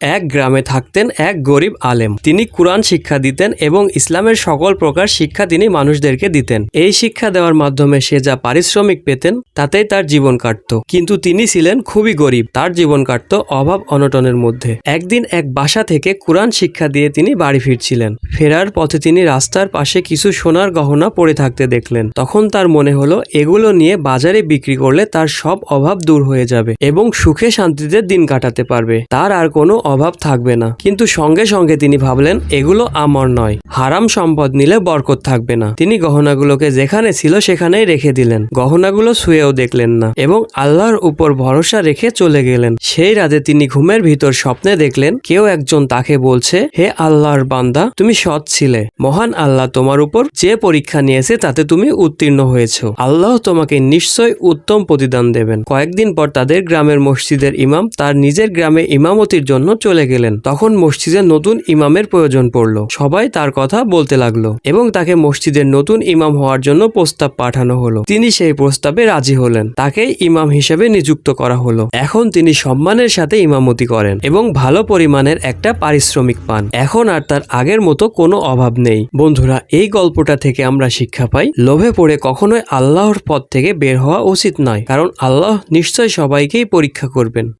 এক গ্রামে থাকতেন এক গরিব আলেম। তিনি কুরআন শিক্ষা দিতেন এবং ইসলামের সকল প্রকার শিক্ষা তিনি মানুষদেরকে দিতেন। এই শিক্ষা দেওয়ার মাধ্যমে সে যা পারিশ্রমিক পেতেন, তাতেই তার জীবন কাটত। কিন্তু তিনি ছিলেন খুবই গরিব। তার জীবন কাটত অভাব অনটনের মধ্যে। একদিন এক বাসা থেকে কুরআন শিক্ষা দিয়ে তিনি বাড়ি ফিরছিলেন। ফেরার পথে তিনি রাস্তার পাশে কিছু সোনার গহনা পড়ে থাকতে দেখলেন। তখন তার মনে হলো, এগুলো নিয়ে বাজারে বিক্রি করলে তার সব অভাব দূর হয়ে যাবে এবং সুখে শান্তিতে দিন কাটাতে পারবে। তার আর কোনো অভাব থাকবে না। কিন্তু সঙ্গে সঙ্গে তিনি ভাবলেন, এগুলো আমার নয়। হারাম সম্পদ নিলে বরকত থাকবে না। তিনি গহনাগুলোকে যেখানে ছিল সেখানেই রেখে দিলেন। গহনাগুলো শুয়েও দেখলেন না এবং আল্লাহর উপর ভরসা রেখে চলে গেলেন। সেই রাতে তিনি ঘুমের ভিতর স্বপ্নে দেখলেন, কেউ একজন তাকে বলছে, হে আল্লাহর বান্দা, তুমি সৎ ছিলে। মহান আল্লাহ তোমার উপর যে পরীক্ষা নিয়েছে তাতে তুমি উত্তীর্ণ হয়েছ। আল্লাহ তোমাকে নিশ্চয় উত্তম প্রতিদান দেবেন। কয়েকদিন পর তাদের গ্রামের মসজিদের ইমাম তার নিজের গ্রামে ইমামতির জন্য চলে গেলেন। তখন মসজিদে নতুন ইমামের প্রয়োজন পড়ল। সবাই তার কথা বলতে লাগল এবং তাকে মসজিদের নতুন ইমাম হওয়ার জন্য প্রস্তাব পাঠানো হলো। তিনি সেই প্রস্তাবে রাজি হলেন। তাকে ইমাম হিসেবে নিযুক্ত করা হলো। এখন তিনি সম্মানের সাথে ইমামতি করেন এবং ভালো পরিমাণের একটা পারিশ্রমিক পান। এখন আর তার আগের মতো কোনো অভাব নেই। বন্ধুরা, এই গল্পটা থেকে আমরা শিক্ষা পাই, লোভে পড়ে কখনোই আল্লাহর পথ থেকে বের হওয়া উচিত নয়। কারণ আল্লাহ নিশ্চয় সবাইকেই পরীক্ষা করবেন।